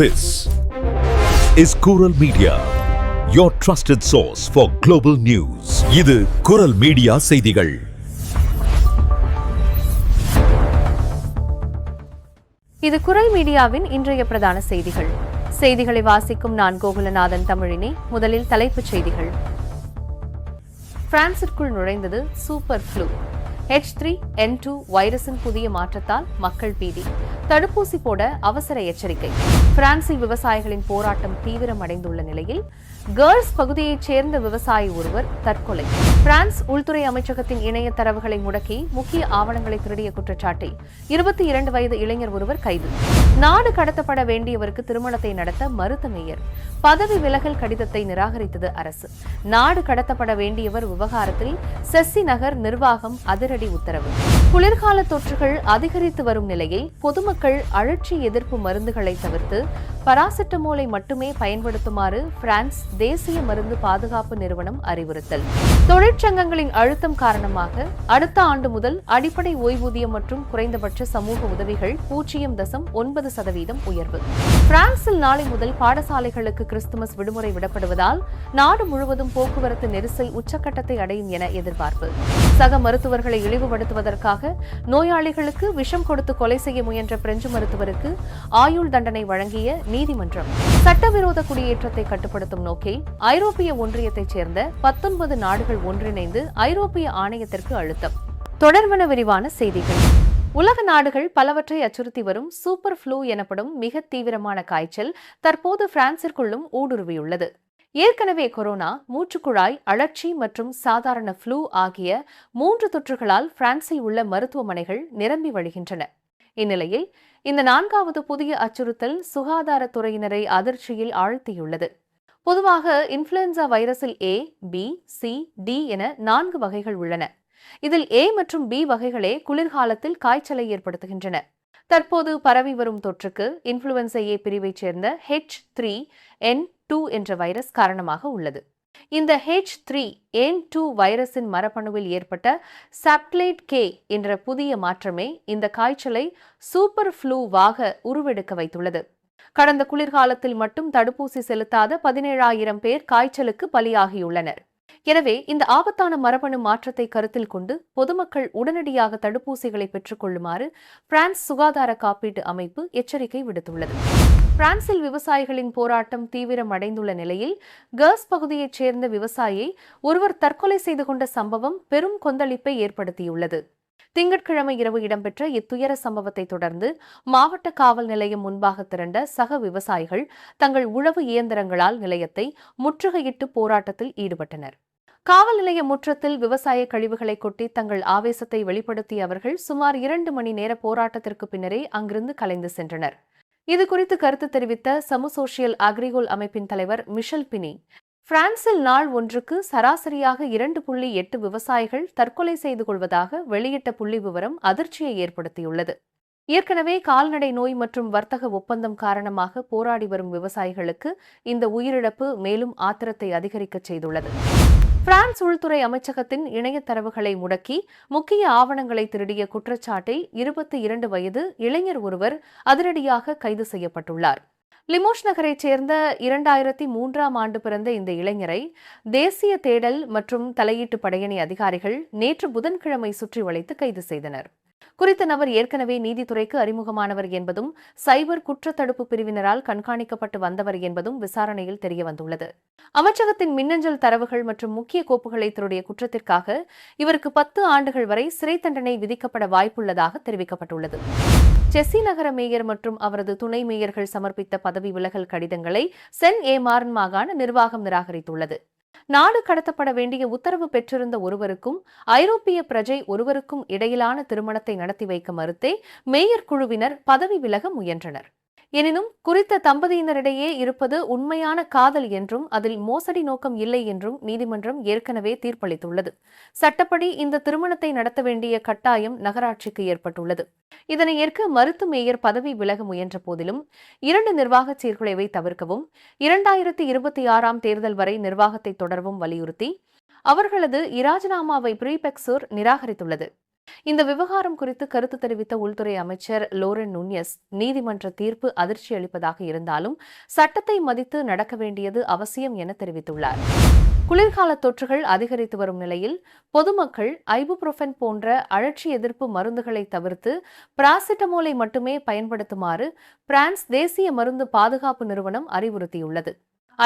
This is Kural Media, your trusted source for global news. இது குரல் media செய்திகள். இது குரல் மீடியாவின் இன்றைய பிரதான செய்திகள். செய்திகளை வாசிக்கும் நான் கோகுலநாதன் தமிழினி முதலில் தலைப்புச் செய்திகள். பிரான்சிற்குள் நுழைந்தது super flu. H three N two வைரஸின் புதிய மாற்றத்தால் மக்கள் பீதி. தடுப்பூசி போட அவசர எச்சரிக்கை. பிரான்சில் விவசாயிகளின் போராட்டம் தீவிரமடைந்துள்ள நிலையில் கேர்ள்ஸ் பகுதியைச் சேர்ந்த விவசாயி ஒருவர் தற்கொலை. பிரான்ஸ் உள்துறை அமைச்சகத்தின் இணைய தரவுகளை முடக்கி முக்கிய ஆவணங்களை திருடிய குற்றச்சாட்டில் இருபத்தி இரண்டு வயது இளைஞர் ஒருவர் கைது. நாடு கடத்தப்பட வேண்டியவருக்கு திருமணத்தை நடத்த மறுத்த மேயர். பதவி விலகல் கடிதத்தை நிராகரித்தது அரசு. நாடு கடத்தப்பட வேண்டியவர் விவகாரத்தில் செஸ்ஸி நகர் நிர்வாகம் அதிரடி உத்தரவு. குளிர்கால தொற்றுகள் அதிகரித்து வரும் நிலையில் பொதுமக்கள் அழற்சி எதிர்ப்பு மருந்துகளை தவிர்த்து பராசிட்டமோலை மட்டுமே பயன்படுத்துமாறு பிரான்ஸ் தேசிய மருந்து பாதுகாப்பு நிறுவனம் அறிவுறுத்தல். தொழிற்சங்கங்களின் அழுத்தம் காரணமாக அடுத்த ஆண்டு முதல் அடிப்படை ஓய்வூதியம் மற்றும் குறைந்தபட்ச சமூக உதவிகள் பூஜ்ஜியம் தசம் ஒன்பது சதவீதம் உயர்வு. பிரான்சில் நாளை முதல் பாடசாலைகளுக்கு கிறிஸ்துமஸ் விடுமுறை விடப்படுவதால் நாடு முழுவதும் போக்குவரத்து நெரிசல் உச்சக்கட்டத்தை அடையும் என எதிர்பார்ப்பு. சக மருத்துவர்களை இழிவுபடுத்துவதற்காக நோயாளிகளுக்கு விஷம் கொடுத்து கொலை செய்ய முயன்ற பிரெஞ்சு மருத்துவருக்கு ஆயுள் தண்டனை வழங்கிய நீதிமன்றம். சட்டவிரோத குடியேற்றத்தை கட்டுப்படுத்தும் நோக்கில் ஐரோப்பிய ஒன்றியத்தைச் சேர்ந்த பத்தொன்பது நாடுகள் ஒன்றிணைந்து ஐரோப்பிய ஆணையத்திற்கு அழுத்தம். தொடர்வன விரிவான செய்திகள். உலக நாடுகள் பலவற்றை அச்சுறுத்தி வரும் சூப்பர் ஃப்ளூ எனப்படும் மிக தீவிரமான காய்ச்சல் தற்போது பிரான்சிற்குள்ளும் ஊடுருவியுள்ளது. ஏற்கனவே கொரோனா மூச்சுக்குழாய் அழற்சி மற்றும் சாதாரண ஃப்ளூ ஆகிய மூன்று தொற்றுகளால் பிரான்சில் உள்ள மருத்துவமனைகள் நிரம்பி வழிகின்றன. இந்நிலையில் இந்த நான்காவது புதிய அச்சுறுத்தல் சுகாதாரத்துறையினரை அதிர்ச்சியில் ஆழ்த்தியுள்ளது. பொதுவாக இன்ஃப்ளூயன்சா வைரஸில் ஏ பி சி டி என நான்கு வகைகள் உள்ளன. இதில் ஏ மற்றும் பி வகைகளே குளிர்காலத்தில் காய்ச்சலை ஏற்படுத்துகின்றன. தற்போது பரவி வரும் தொற்றுக்கு இன்ஃப்ளூயன்சா ஏ பிரிவைச் சேர்ந்த ஹெச் த்ரீ என் டூ என்ற வைரஸ் காரணமாக உள்ளது. இந்த ஹெச் த்ரீ என் டூ வைரஸின் மரபணுவில் ஏற்பட்ட சாப்லேட் கே என்ற புதிய மாற்றமே இந்த காய்ச்சலை சூப்பர் ஃப்ளூவாக உருவெடுக்க வைத்துள்ளது. கடந்த குளிர்காலத்தில் மட்டும் தடுப்பூசி செலுத்தாத பதினேழாயிரம் பேர் காய்ச்சலுக்கு பலியாகியுள்ளனர். எனவே இந்த ஆபத்தான மரபணு மாற்றத்தை கருத்தில் கொண்டு பொதுமக்கள் உடனடியாக தடுப்பூசிகளை பெற்றுக் கொள்ளுமாறு பிரான்ஸ் சுகாதார காப்பீட்டு அமைப்பு எச்சரிக்கை விடுத்துள்ளது. பிரான்சில் விவசாயிகளின் போராட்டம் தீவிரமடைந்துள்ள நிலையில் கர்ஸ் பகுதியைச் சேர்ந்த விவசாயியை ஒருவர் தற்கொலை செய்து கொண்ட சம்பவம் பெரும் கொந்தளிப்பை ஏற்படுத்தியுள்ளது. திங்கட்கிழமை இரவு இடம்பெற்ற இத்துயர சம்பவத்தை தொடர்ந்து மாவட்ட காவல் நிலையம் முன்பாக திரண்ட சக விவசாயிகள் தங்கள் உழவு இயந்திரங்களால் நிலையத்தை முற்றுகையிட்டு போராட்டத்தில் ஈடுபட்டனர். காவல் நிலைய முற்றத்தில் விவசாய கழிவுகளை கொட்டி தங்கள் ஆவேசத்தை வெளிப்படுத்திய அவர்கள் சுமார் இரண்டு மணி நேர போராட்டத்திற்கு பின்னரே அங்கிருந்து கலைந்து சென்றனர். இது குறித்து கருத்து தெரிவித்த சமு சோசியல் அக்ரிகோல் அமைப்பின் தலைவர் மிஷல் பினி பிரான்சில் நாள் ஒன்றுக்கு சராசரியாக இரண்டு புள்ளி எட்டு விவசாயிகள் தற்கொலை செய்து கொள்வதாக வெளியிட்ட புள்ளி விவரம் அதிர்ச்சியை ஏற்படுத்தியுள்ளது. ஏற்கனவே கால்நடை நோய் மற்றும் வர்த்தக ஒப்பந்தம் காரணமாக போராடி வரும் விவசாயிகளுக்கு இந்த உயிரிழப்பு மேலும் ஆத்திரத்தை அதிகரிக்கச் செய்துள்ளது. பிரான்ஸ் உள்துறை அமைச்சகத்தின் இணைய தரவுகளை முடக்கி முக்கிய ஆவணங்களை திருடிய குற்றச்சாட்டை இருபத்தி இரண்டு வயது இளைஞர் ஒருவர் அதிரடியாக கைது செய்யப்பட்டுள்ளார். லிமோஷ் நகரைச் சேர்ந்த இரண்டாயிரத்தி மூன்றாம் ஆண்டு பிறந்த இந்த இளைஞரை தேசிய தேடல் மற்றும் தலையீட்டு படையணி அதிகாரிகள் நேற்று புதன்கிழமை சுற்றி வளைத்து கைது செய்தனர். குறித்த நபர் ஏற்கனவே நீதித்துறைக்கு அறிமுகமானவர் என்பதும் சைபர் குற்றத்தடுப்பு பிரிவினரால் கண்காணிக்கப்பட்டு வந்தவர் என்பதும் விசாரணையில் தெரியவந்துள்ளது அமைச்சகத்தின் மின்னஞ்சல் தரவுகள் மற்றும் முக்கிய கோப்புகளை திருடைய குற்றத்திற்காக இவருக்கு பத்து ஆண்டுகள் வரை சிறை தண்டனை விதிக்கப்பட வாய்ப்புள்ளதாக தெரிவிக்கப்பட்டுள்ளது. செஸ்ஸி நகர மேயர் மற்றும் அவரது துணை மேயர்கள் சமர்ப்பித்த பதவி விலகல் கடிதங்களை சென் ஏமாறன் மாகாண நிர்வாகம் நிராகரித்துள்ளது. நாடு கடத்தப்பட வேண்டிய உத்தரவு பெற்றிருந்த ஒருவருக்கும் ஐரோப்பிய பிரஜை ஒருவருக்கும் இடையிலான திருமணத்தை நடத்தி வைக்க மறுத்தே மேயர் குழுவினர் பதவி விலக முயன்றனர். எனினும் குறித்த தம்பதியினரிடையே இருப்பது உண்மையான காதல் என்றும் அதில் மோசடி நோக்கம் இல்லை என்றும் நீதிமன்றம் ஏற்கனவே தீர்ப்பளித்துள்ளது. சட்டப்படி இந்த திருமணத்தை நடத்த வேண்டிய கட்டாயம் நகராட்சிக்கு ஏற்பட்டுள்ளது. இதனை ஏற்க மருத்து மேயர் பதவி விலக முயன்ற போதிலும் இரண்டு நிர்வாக சீர்குலைவை தவிர்க்கவும் இரண்டாயிரத்தி இருபத்தி ஆறாம் தேர்தல் வரை நிர்வாகத்தை தொடரவும் வலியுறுத்தி அவர்களது இராஜினாமாவை பிரீபெக்சூர் நிராகரித்துள்ளது. இந்த விவகாரம் குறித்து கருத்து தெரிவித்த உள்துறை அமைச்சர் லோரன் நுன்யஸ் நீதிமன்ற தீர்ப்பு அதிர்ச்சி அளிப்பதாக இருந்தாலும் சட்டத்தை மதித்து நடக்க வேண்டியது அவசியம் என தெரிவித்துள்ளார். குளிர்கால தொற்றுகள் அதிகரித்து வரும் நிலையில் பொதுமக்கள் ஐபுப்ரோஃபன் போன்ற அழற்சி எதிர்ப்பு மருந்துகளை தவிர்த்து பிராசிட்டமோலை மட்டுமே பயன்படுத்துமாறு பிரான்ஸ் தேசிய மருந்து பாதுகாப்பு நிறுவனம் அறிவுறுத்தியுள்ளது.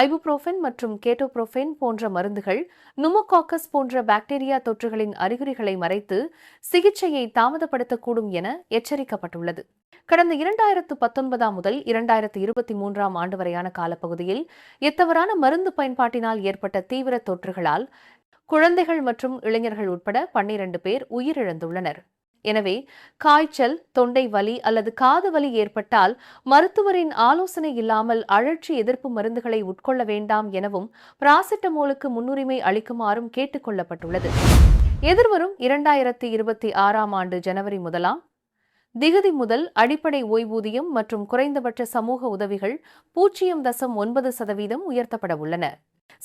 ஐபுப்ரோஃபென் மற்றும் கேட்டோப்ரோஃபென் போன்ற மருந்துகள் நுமோகாக்கஸ் போன்ற பாக்டீரியா தொற்றுகளின் அறிகுறிகளை மறைத்து சிகிச்சையை தாமதப்படுத்தக்கூடும் என எச்சரிக்கப்பட்டுள்ளது. கடந்த இரண்டாயிரத்து பத்தொன்பதாம் முதல் இரண்டாயிரத்து இருபத்தி மூன்றாம் ஆண்டு வரையான காலப்பகுதியில் எத்தவறான மருந்து பயன்பாட்டினால் ஏற்பட்ட தீவிர தொற்றுகளால் குழந்தைகள் மற்றும் இளைஞர்கள் உட்பட பன்னிரண்டு பேர் உயிரிழந்துள்ளனர். எனவே காய்ச்சல் தொண்டை வலி அல்லது காது வலி ஏற்பட்டால் மருத்துவரின் ஆலோசனை இல்லாமல் அழற்சி எதிர்ப்பு மருந்துகளை உட்கொள்ள வேண்டாம் எனவும் பிராசிட்டமோலுக்கு முன்னுரிமை அளிக்குமாறும் கேட்டுக்கொள்ளப்பட்டுள்ளது எதிர்வரும் இரண்டாயிரத்தி இருபத்தி ஆறாம் ஆண்டு ஜனவரி முதலாம் திகதி முதல் அடிப்படை ஓய்வூதியம் மற்றும் குறைந்தபட்ச சமூக உதவிகள் பூஜ்ஜியம் தசம் ஒன்பது சதவீதம் உயர்த்தப்பட உள்ளன.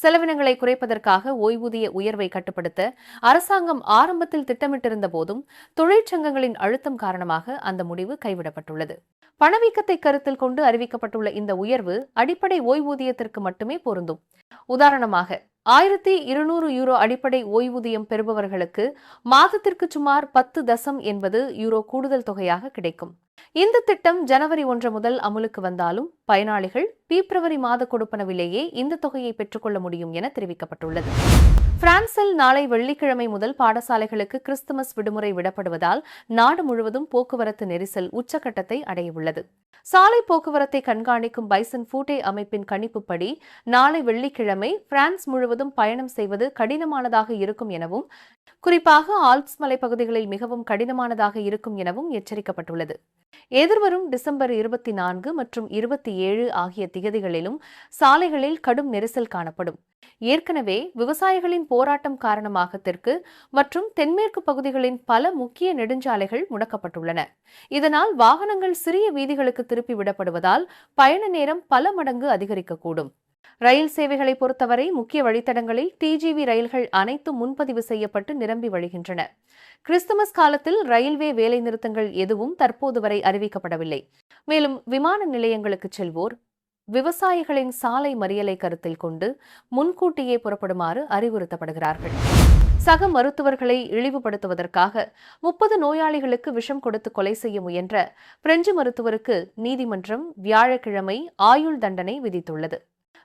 செலவினங்களை குறைப்பதற்காக ஓய்வூதிய உயர்வை கட்டுப்படுத்த அரசாங்கம் ஆரம்பத்தில் திட்டமிட்டிருந்த போதும் தொழிற்சங்கங்களின் அழுத்தம் காரணமாக அந்த முடிவு கைவிடப்பட்டுள்ளது. பணவீக்கத்தை கருத்தில் கொண்டு அறிவிக்கப்பட்டுள்ள இந்த உயர்வு அடிப்படை ஓய்வூதியத்திற்கு மட்டுமே பொருந்தும். உதாரணமாக ஆயிரத்தி இருநூறு யூரோ அடிப்படை ஓய்வூதியம் பெறுபவர்களுக்கு மாதத்திற்கு சுமார் பத்து தசம் என்பது யூரோ கூடுதல் தொகையாக கிடைக்கும். இந்த திட்டம் ஜனவரி ஒன்று முதல் அமலுக்கு வந்தாலும் பயனாளிகள் பிப்ரவரி மாத கொடுப்பனவிலேயே இந்த தொகையை பெற்றுக்கொள்ள முடியும் என தெரிவிக்கப்பட்டுள்ளது. பிரான்சில் நாளை வெள்ளிக்கிழமை முதல் பாடசாலைகளுக்கு கிறிஸ்துமஸ் விடுமுறை விடப்படுவதால் நாடு முழுவதும் போக்குவரத்து நெரிசல் உச்சக்கட்டத்தை அடையவுள்ளது. சாலை போக்குவரத்தை கண்காணிக்கும் பைசன் ஃபூட்டே அமைப்பின் கணிப்புப்படி நாளை வெள்ளிக்கிழமை பிரான்ஸ் முழுவதும் பயணம் செய்வது கடினமானதாக இருக்கும் எனவும் குறிப்பாக ஆல்ப்ஸ் மலைப்பகுதிகளில் மிகவும் கடினமானதாக இருக்கும் எனவும் எச்சரிக்கப்பட்டுள்ளது. எதிர்வரும் டிசம்பர் இருபத்தி நான்கு மற்றும் இருபத்தி ஏழு ஆகிய திகதிகளிலும் சாலைகளில் கடும் நெரிசல் காணப்படும். ஏற்கனவே விவசாயிகளின் போராட்டம் காரணமாக தெற்கு மற்றும் தென்மேற்கு பகுதிகளின் பல முக்கிய நெடுஞ்சாலைகள் முடக்கப்பட்டுள்ளன. இதனால் வாகனங்கள் சிறிய வீதிகளுக்கு திருப்பி விடப்படுவதால் பயண நேரம் பல மடங்கு அதிகரிக்கக்கூடும். ரயில் சேவைகளை பொறுத்தவரை முக்கிய வழித்தடங்களில் டிஜிவி ரயில்கள் அனைத்தும் முன்பதிவு செய்யப்பட்டு நிரம்பி வழிகின்றன. கிறிஸ்துமஸ் காலத்தில் ரயில்வே வேலைநிறுத்தங்கள் எதுவும் தற்போது வரை அறிவிக்கப்படவில்லை. மேலும் விமான நிலையங்களுக்கு செல்வோர் விவசாயிகளின் சாலை மறியலை கருத்தில் கொண்டு முன்கூட்டியே புறப்படுமாறு அறிவுறுத்தப்படுகிறார்கள். சக மருத்துவர்களை இழிவுபடுத்துவதற்காக முப்பது நோயாளிகளுக்கு விஷம் கொடுத்து கொலை செய்ய முயன்ற பிரெஞ்சு மருத்துவருக்கு நீதிமன்றம் வியாழக்கிழமை ஆயுள் தண்டனை விதித்துள்ளது.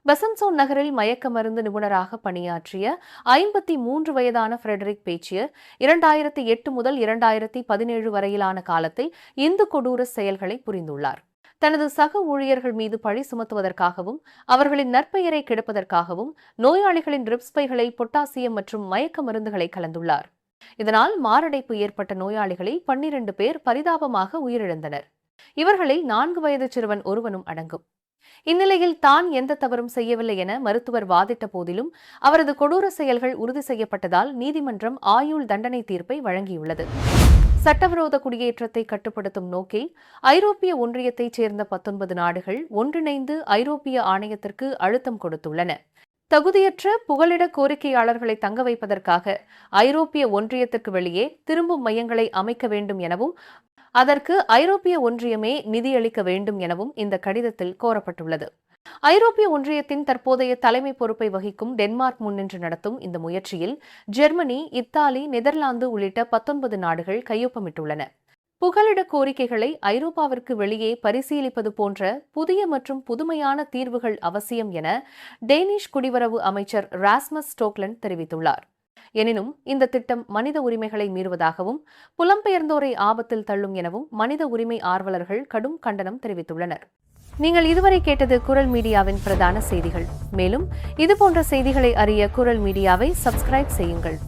பெசன்சோன் நகரில் மயக்க மருந்து நிபுணராக பணியாற்றிய ஐம்பத்தி மூன்று வயதான ஃப்ரெடரிக் பேச்சியர் இரண்டாயிரத்தி எட்டு முதல் இரண்டாயிரத்தி பதினேழு வரையிலான காலத்தில் இந்து கொடூர செயல்களை புரிந்துள்ளார். தனது சக ஊழியர்கள் மீது பழி சுமத்துவதற்காகவும் அவர்களின் நற்பெயரை கெடுப்பதற்காகவும் நோயாளிகளின் ரிப்ஸ் பைகளை பொட்டாசியம் மற்றும் மயக்க மருந்துகளை கலந்துள்ளார். இதனால் மாரடைப்பு ஏற்பட்ட நோயாளிகளில் பன்னிரண்டு பேர் பரிதாபமாக உயிரிழந்தனர். இவர்களில் நான்கு வயது சிறுவன் ஒருவனும் அடங்கும். இந்நிலையில் தான் எந்த தவறும் செய்யவில்லை என மருத்துவர் வாதிட்ட போதிலும் அவரது கொடூர செயல்கள் உறுதி செய்யப்பட்டதால் நீதிமன்றம் ஆயுள் தண்டனை தீர்ப்பை வழங்கியுள்ளது. சட்டவிரோத குடியேற்றத்தை கட்டுப்படுத்தும் நோக்கில் ஐரோப்பிய ஒன்றியத்தைச் சேர்ந்த பத்தொன்பது நாடுகள் ஒன்றிணைந்து ஐரோப்பிய ஆணையத்திற்கு அழுத்தம் கொடுத்துள்ளன. தகுதியற்ற புகலிட கோரிக்கையாளர்களை தங்க வைப்பதற்காக ஐரோப்பிய ஒன்றியத்திற்கு வெளியே திரும்பும் மையங்களை அமைக்க வேண்டும் எனவும் அதற்கு ஐரோப்பிய ஒன்றியமே நிதியளிக்க வேண்டும் எனவும் இந்த கடிதத்தில் கோரப்பட்டுள்ளது. ஐரோப்பிய ஒன்றியத்தின் தற்போதைய தலைமை பொறுப்பை வகிக்கும் டென்மார்க் முன்னின்று நடத்தும் இந்த முயற்சியில் ஜெர்மனி இத்தாலி நெதர்லாந்து உள்ளிட்ட பத்தொன்பது நாடுகள் கையொப்பமிட்டுள்ளன. புகலிட கோரிக்கைகளை ஐரோப்பாவிற்கு வெளியே பரிசீலிப்பது போன்ற புதிய மற்றும் புதுமையான தீர்வுகள் அவசியம் என டேனிஷ் குடிவரவு அமைச்சர் ராஸ்மஸ் ஸ்டோக்லண்ட் தெரிவித்துள்ளார். எனினும் இந்த திட்டம் மனித உரிமைகளை மீறுவதாகவும் புலம்பெயர்ந்தோரை ஆபத்தில் தள்ளும் எனவும் மனித உரிமை ஆர்வலர்கள் கடும் கண்டனம் தெரிவித்துள்ளனர். நீங்கள் இதுவரை கேட்டது குரல் மீடியாவின் பிரதான செய்திகள். மேலும் இதுபோன்ற செய்திகளை அறிய குரல் மீடியாவை சப்ஸ்கிரைப் செய்யுங்கள்.